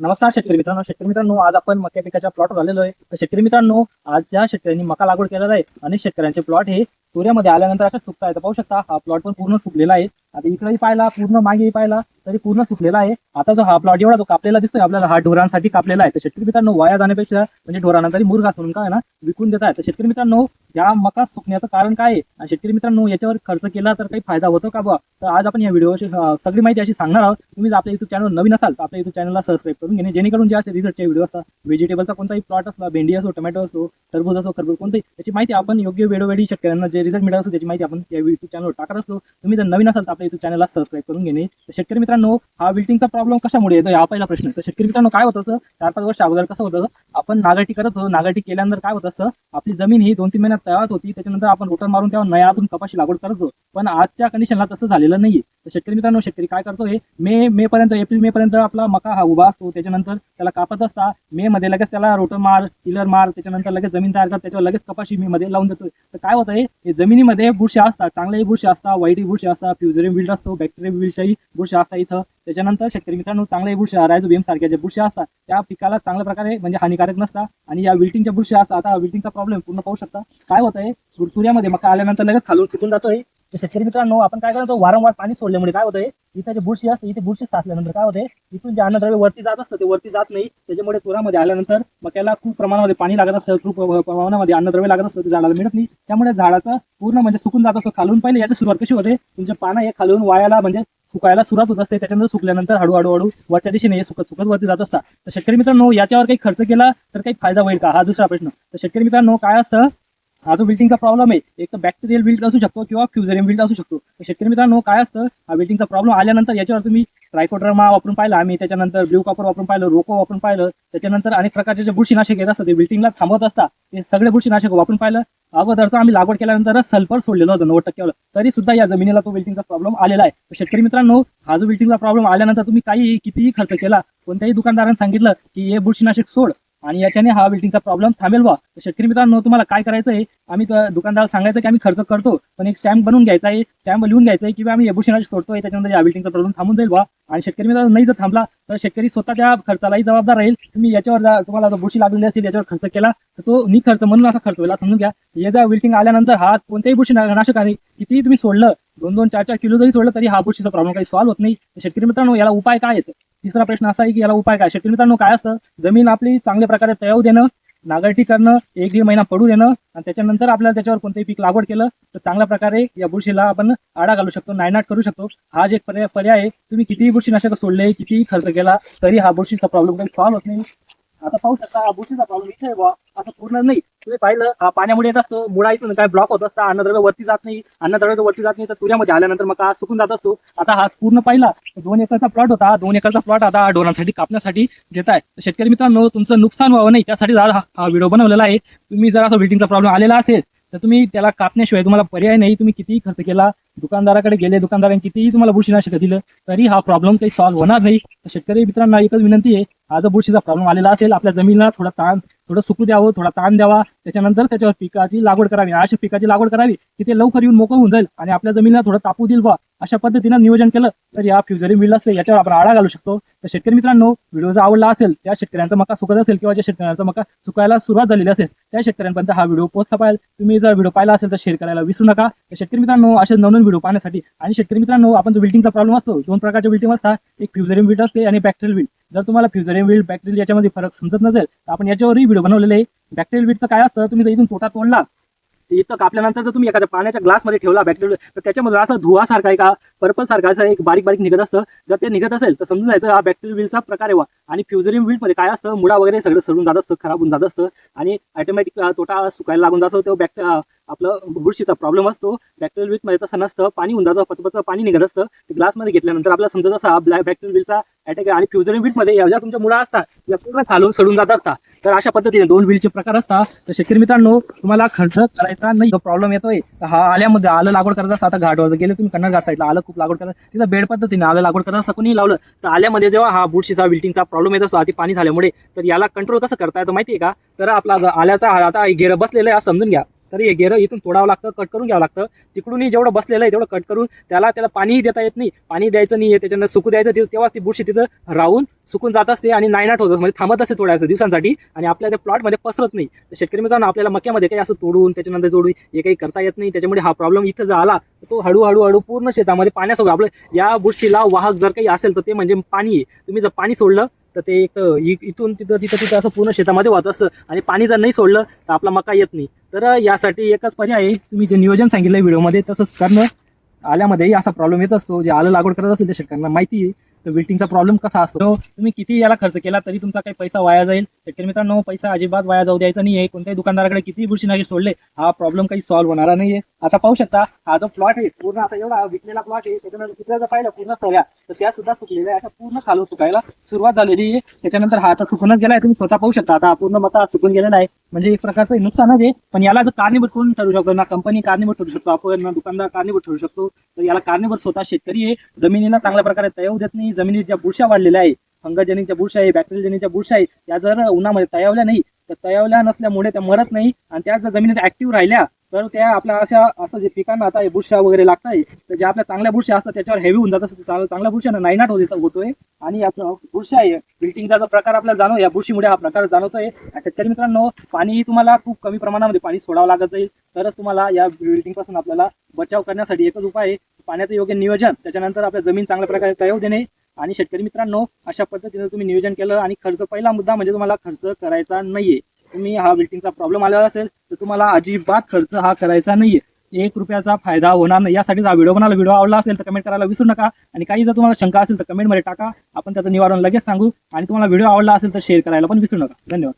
नमस्कार शेतकरी मित्रांनो. शेतकरी मित्रांनो आज आपण मक्या पिकाच्या प्लॉटवर आलेलो आहे. तर शेतकरी मित्रांनो आज ज्या शेतकऱ्यांनी मका लागवड केलेला आहे. अनेक शेतकऱ्यांचे प्लॉट हे सूर्यामध्ये आल्यानंतर अशा सुकता आहे तर पाहू शकता हा प्लॉट पण पूर्ण सुकलेला आहे. आता इकडेही पाहिला पूर्ण मागेही पाहिला तरी पूर्ण सुकलेला आहे. आता जो हा प्लॉट एवढा जो कापलेला दिसतोय आपल्याला हा ढोरांसाठी कापलेला आहे. तर शेतकरी मित्रांनो वाया जाण्यापेक्षा म्हणजे ढोरांना तरी मुरगा म्हणून काय ना विकून देत आहे तर शेतकरी मित्रांनो या मका सुकण्याचं कारण काय आहे? आणि शेतकरी मित्रांनो याच्यावर खर्च केला तर काही फायदा होतो का बुवा? तर आज आपण या व्हिडिओची सगळी माहिती अशी सांगणार आहोत. तुम्ही जर आपल्या युट्यूब चॅनल नवीन असाल तर आपल्या युट्यूब चॅनलला सबस्क्राईब करून घेणे. जेणेकरून जे असे रिझल्टचे व्हिडिओ असतात व्हेजिटेबलचा कोणताही प्लॉट असला भेंडी असो टोमॅटो असो टरबूज असो खरबूज कोणताही त्याची माहिती आपण योग्य वेळोवेळी शेतकऱ्यांना जे रिझल्ट मिळत असतो त्याची माहिती आपण या युट्यूब चॅनलवर टाकत असतो. तुम्ही जर नवीन असाल तर आपल्या युट्यूब चॅनलला सबस्क्राईब करून घेणे. तर शेतकरी मित्रांनो हा विल्टिंगचा प्रॉब्लेम कशामुळे येतो हा पहिला प्रश्न. तर शेतकरी मित्रांनो काय होतं चार पाच वर्ष अगोदर कसं होतं आपण नागाटी करत होतो. नागाटी केल्यानंतर काय होत असतं? आपली जमीन ही दोन तीन महिन्यात तयार होती. त्याच्यानंतर आपण रोटर मारून तेव्हा नयातून कपाशी लागवड करत होतो. पण आजच्या कंडिशनला तसं झालेलं नाहीये. तर शेतकरी मित्रांनो शेतकरी काय करतोय? मे मे पर्यंत एप्रिल मे पर्यंत आपला मका हा उभा असतो. त्याच्यानंतर त्याला कापत असता. मे मध्ये लगेच त्याला रोटर मार टिलर मार त्याच्यानंतर लगेच जमीन तयार करत त्याच्यावर लगेच कपाशी मे मध्ये लावून देतो तर काय होतं हे जमिनीमध्ये बुरशी असतात चांगल्याही बुरशी असतात वाईटही बुरशी असतात फ्युजरिम बिल्ड असतो बॅक्टेरिया विल्डच्याही बुरशी असतात इथं. त्याच्यानंतर शेतकरी मित्रांनो चांगल्याही बुरशी रायझोबियम सारख्या ज्या बुरशी असतात त्या पिकाला चांगल्या प्रकारे म्हणजे हानिकारक नसतात आणि या विल्टिंगच्या बुरशी असतात. आता विल्टिंगचा प्रॉब्लेम पूर्ण पाहू शकता. काय होतंय? सूर्यामध्ये मका आल्यानंतर लगेच खालून सुकून जातोय. शेतकरी मित्रांनो आपण काय करतो? वारंवार पाणी सोडल्यामुळे काय होतंय? इथं जे बुरशी असते इथे बुरशी साचल्यानंतर काय होते इथून जे अन्नद्रव्य वरती जात असतं ते वरती जात नाही. त्याच्यामुळे तुरामध्ये आल्यानंतर मक्याला खूप प्रमाणामध्ये पाणी लागत असतं. खूप प्रमाणामध्ये अन्नद्रव्य लागत असतं ते झाडाला मिळत नाही. त्यामुळे झाडाचं पूर्ण म्हणजे सुकून जात असतं. खालून पहिले याची सुरुवात कशी होते? तुमचे पानं हे खालून वायाला म्हणजे सुकायला सुरुवात होत असते. त्याच्यानंतर सुकल्यानंतर हळूहळू हळू वरच्या दिशेने हे सुकत सुकत वरती जात असतात. तर शेतकरी मित्रांनो याच्यावर काही खर्च केला तर काही फायदा होईल का? हा दुसरा प्रश्न. तर शेतकरी मित्रांनो काय असतं? हा जो बिल्डिंगचा प्रॉब्लेम आहे एक तर बॅक्टेरियल बिल्ड असू शकतो किंवा फ्युझरियम बिल्ड असू शकतो. शेतकरी मित्रांनो काय असतं? हा बिल्डिंगचा प्रॉब्लेम आल्यानंतर याच्यावर तुम्ही ट्रायकोड्रामा वापरून पाहिला आम्ही त्याच्यानंतर ब्ल्यू कॉपर वापरून पाहिलं रोको वापरून पाहिलं त्याच्यानंतर अनेक प्रकारचे जे बुरशीनाशक येत असतात ते बिल्डिंगला थांबत असतात ते सगळे बुरशीनाशक वापरून पाहिलं. अगोदरचं आम्ही लागवड केल्यानंतर सल्फर सोडलेलं होतं नव्वद टक्क्यावर तरी सुद्धा या जमिनीला तो बिल्डिंगचा प्रॉब्लेम आलेला आहे. शेतकरी मित्रांनो हा जो बिल्डिंगचा प्रॉब्लेम आल्यानंतर तुम्ही काही कितीही खर्च केला कोणत्याही दुकानदारांनी सांगितलं की हे बुरशीनाशक सोड. आणि याच्याने हा बिल्डिंगचा प्रॉब्लेम थांबेल बा तर शेतकरी मित्रांनो तुम्हाला काय करायचं आहे? आम्ही दुकानदार दुकानदाराला सांगायचं की आम्ही खर्च करतो पण एक स्टॅम्प बनवून घ्यायचा आहे स्टॅम्प लिहून घ्यायचा आहे किंवा आम्ही या सोडतो आहे त्याच्यानंतर या बिल्डिंगचा प्रॉब्लेम थांबून जाईल बा आणि शेतकरी मित्रांनो नाही जर थांबला तर शेतकरी स्वतः त्या खर्चालाही जबाबदार राहील. तुम्ही याच्यावर जा- तुम्हाला जर बुरशी लागलेली असेल याच्यावर खर्च केला तर तो नि खर्च म्हणून असा खर्च होईल समजून घ्या. हे जर बिल्डिंग आल्यानंतर हा कोणत्याही बुरशी नाशक आहे कितीही तुम्ही सोडलं दोन दोन चार चार किलो जरी सोडलं तरी हा बुरशीचा प्रॉब्लेम काही सॉल्व्ह होत नाही. शेतकरी मित्रांनो याला उपाय काय आहेत? तिसरा प्रश्न असा आहे की याला उपाय काय? शेतकरी मित्रांनो काय असतं? जमीन आपली चांगल्या प्रकारे तयार देणं नागरटी करणं एक दीड महिना पडू देणं आणि त्याच्यानंतर आपल्याला त्याच्यावर कोणतेही पीक लागवड केलं तर चांगल्या प्रकारे या बुरशीला आपण आडा घालू शकतो नायनाट करू शकतो. हा जे एक पर्याय पर्याय आहे तुम्ही कितीही बुरशीनाशक सोडले कितीही खर्च केला तरी हा बुरशीचा प्रॉब्लेम काही सॉल्व्ह होत नाही. आता पाहू शकता हा प्रॉब्लेम इथे बा असं पूर्ण नाही. तुम्ही पाहिलं हा पाण्यामुळे येत असतो मुळा इथून काय ब्लॉक होत असता अन्नद्रव्य वरती जात नाही अन्नद्रव्य वरती जात नाही तर तुऱ्यामध्ये आल्यानंतर मग हा सुकून जात असतो. आता हा पूर्ण पाहिला दोन एकरचा प्लॉट होता. दोन एकरचा प्लॉट आता डोरांसाठी कापण्यासाठी देत आहे. तर शेतकरी मित्रांनो तुमचं नुकसान व्हावं नाही त्यासाठी आज हा व्हिडिओ बनवलेला आहे. तुम्ही जर असा वेटिंगचा प्रॉब्लेम आलेला असेल तर तुम्ही त्याला कापण्याशिवाय तुम्हाला पर्याय नाही. तुम्ही कितीही खर्च केला दुकानदाराकडे गेले दुकानदाराने कितीही तुम्हाला बुरशीनाशक दिलं तरी हा प्रॉब्लेम काही सॉल्व्ह होणार नाही. तर शेतकरी मित्रांना एकच विनंती आहे आज बुरशीचा प्रॉब्लेम आलेला असेल आपल्या जमिनीला थोडा ताण थोडं सुकू द्यावं थोडा ताण द्यावा. त्याच्यानंतर त्याच्यावर पिकाची लागवड करावी. अशा पिकाची लागवड करावी की ते लवकर येऊन मोकळ होऊन जाईल आणि आपल्या जमिनीला थोडं तापू देईल बा अशा पद्धतीनं नियोजन केलं तर या फ्युजरी मिळलं असते याच्यावर आपण आळा घालू शकतो. तर शेतकरी मित्रांनो व्हिडिओ जर आवडला असेल त्या शेतकऱ्यांचा मका सुकत असेल किंवा ज्या शेतकऱ्यांचा मका सुकायला सुरुवात झालेली असेल त्या शेतकऱ्यांपर्यंत हा व्हिडिओ पोहोचला पाहिजे. तुम्ही जर व्हिडिओ पाहिला असेल तर शेअर करायला विसरू नका. तर शेतकरी मित्रांनो असे नवनवीन व्हिडिओ पाहण्यासाठी आणि शेतकरी मित्रांनो आपण जो बिल्डिंगचा प्रॉब्लेम असतो दोन प्रकारच्या बिल्डिंग असतात. एक फ्युजरियम बिल्ड असते आणि बॅक्टेरियल बिल्ड जर तुम्हाला फ्युजरियम बिल्ड बॅक्टेरियल याच्यामध्ये फरक समजत नसेल तर आपण याच्यावरही व्हिडिओ बनवलेले आहे. बॅक्टेरियल बिल्डचं काय असतं तुम्ही जर इथून तोटा तोडला इथं कापल्यानंतर जर तुम्ही एखाद्या पाण्याच्या ग्लासमध्ये ठेवला बॅक्टेरियल तर त्याच्यामधून असं धुवासारखा एका पर्पलसारखा असं एक बारीक बारीक निघत असतं. जर ते निघत असेल तर समजून जायचं हा बॅक्टेरियल विलचा प्रकार आहे आणि फ्युजरियम विलमध्ये काय असतं मुळा वगैरे सगळं सडून जात असतं खराब होऊन जात असतं. आणि ऑटोमॅटिक तोटा सुकायला लागून जातो तो बॅक्टे आपलं बुरशीचा प्रॉब्लेम असतो. बॅक्टेरियल विलमध्ये तसं नसतं पाणी होऊन जातं पचपचं पाणी निघत असतं. ग्लासमध्ये घेतल्यानंतर आपल्याला समजत असा ब्लॅक बॅक्टेरियल विलचा अटॅक आणि फ्युजरियममध्ये या ज्या तुमच्या मुळा असतात या पूर्ण खालून सडून जात असतात. तर अशा पद्धतीने दोन बिलचे प्रकार असतात. तर शेतकरी मित्रांनो तुम्हाला खर्च करायचा नाही. प्रॉब्लेम येतोय हा आल्यामध्ये आलं लागवड करत असता. आता घाटवर गेले तुम्ही कन्नड घाट साईडला आलं खूप लागवड करत तिथं बेड पद्धतीने आलं लागवड करत असता कोणी लावलं. तर आल्यामध्ये जेव्हा हा बुरशीचा विल्टिंगचा प्रॉब्लेम येत असतो अति पाणी झाल्यामुळे तर याला कंट्रोल कसं करता येतं माहिती आहे का? तर आपला आल्याचा आता गेर बसलेला आहे समजून घ्या. तरी हे गेरं इथून तोडावं लागतं कट करून घ्यावं लागतं. तिकडूनही जेवढं बसलेलं आहे तेवढं कट करून त्याला त्याला पाणीही देता येत नाही. पाणी द्यायचं नाही आहे त्याच्यानं सुकू द्यायचं ते- तेव्हाच ती बुरशी तिथं राहून सुकून जात असते आणि नायनाट होत असते म्हणजे थांबत असते थोड्या दिवसांसाठी. आणि आपल्या त्या प्लॉटमध्ये पसरत नाही. तर शेतकरी मित्रांनो आपल्याला मक्यामध्ये काही असं तोडून त्याच्यानंतर जोडून हे काही करता येत नाही. त्याच्यामुळे हा प्रॉब्लेम इथं जर आला तर तो हळूहळू हळू पूर्ण शेतामध्ये पाण्यासोबत आपलं या बुरशीला वाहक जर काही असेल तर ते म्हणजे पाणी आहे. तुम्ही जर पाणी सोडलं तर ते एक इ- इथून तिथं तिथं तिथं असं पूर्ण शेतामध्ये वाहत असतं आणि पाणी जर नाही सोडलं तर आपला मका येत नाही. तर यासाठी एकच पर्याय आहे. तुम्ही जे नियोजन सांगितलं व्हिडिओमध्ये तसंच करणं आल्यामध्येही असा प्रॉब्लेम येत असतो. जे आलं लागवड करत असेल त्या शेतकऱ्यांना माहिती आहे. तर विल्टिंगचा प्रॉब्लेम कसा असतो? तो तुम्ही किती याला खर्च केला तरी तुमचा काही पैसा वाया जाईल. शेतकरी मित्रांनो पैसा अजिबात वाया जाऊ द्यायचा नाही आहे कोणत्याही दुकानदाराकडे किती बुरशीनाशक सोडले हा प्रॉब्लेम काही सॉल्व्ह होणार नाहीये. आता पाहू शकता हा जो प्लॉट आहे पूर्ण आता एवढा विकलेला प्लॉट आहे त्याच्यानंतर तिथल्या जर पाहिलं पूर्ण सोया तर त्या सुद्धा सुकलेल्या आहे. आता पूर्ण खालून सुकायला सुरुवात झालेली आहे. त्याच्यानंतर हा आता सुकूनच आहे तुम्ही स्वतः पाहू शकता आता पूर्ण मता सुकून गेलेला आहे. म्हणजे एक प्रकारचं नुकसानच आहे. पण याला जर कारणीभूत कोण ठरू शकतो ना कंपनी कारणीभूत ठरू शकतो आपण ना दुकानदार कारणीभूत ठरू शकतो तर याला कारणीभूत स्वतः शेतकरी आहे. जमिनीला चांगल्या प्रकारे तयाव देत नाही. जमिनीत ज्या बुरशा वाढलेल्या आहे फंगजनिकच्या बुरशा आहे बॅक्टेरियाजनिकच्या बुरशा आहे त्या जर उन्हामध्ये तयावल्या नाही तर तयावल्या नसल्यामुळे त्या मरत नाही आणि त्या जर जमिनीत ऍक्टिव्ह राहिल्या तर त्या आपल्या अशा असं जे पिकांना आता हे बुरशा वगैरे आहे तर ज्या आपल्या चांगल्या बुरशा असतात त्याच्यावर हेवी होऊन जात असतात चांगल्या चांगल्या बुरशांना नायनाट होत होतोय. आणि आपलं बुरशा आहे बिल्टिंगचा जो प्रकार आपल्याला जाणव या बुरशीमुळे हा प्रकार जाणवतोय. शेतकरी मित्रांनो पाणी तुम्हाला खूप कमी प्रमाणामध्ये पाणी सोडावं लागत जाईल. तरच तुम्हाला या बिल्डिंगपासून आपल्याला बचाव करण्यासाठी एकच उपाय आहे पाण्याचं योग्य नियोजन. त्याच्यानंतर आपल्या जमीन चांगल्या प्रकारे तयाव देणे. आणि शेतकरी मित्रांनो अशा पद्धतीनं तुम्ही नियोजन केलं आणि खर्च पहिला मुद्दा म्हणजे तुम्हाला खर्च करायचा नाहीये. तुम्ही हा बिल्डिंगचा प्रॉब्लेम आलेला असेल तर तुम्हाला अजिबात खर्च हा करायचा नाहीये. एक रुपयाचा फायदा होणार नाही. यासाठी हा व्हिडिओ बनवला. व्हिडिओ आवडला असेल तर कमेंट करायला विसरू नका. आणि काही जर तुम्हाला शंका असेल तर कमेंटमध्ये टाका. आपण त्याचं निवारण लगेच सांगू. आणि तुम्हाला व्हिडिओ आवडला असेल तर शेअर करायला पण विसरू नका. धन्यवाद.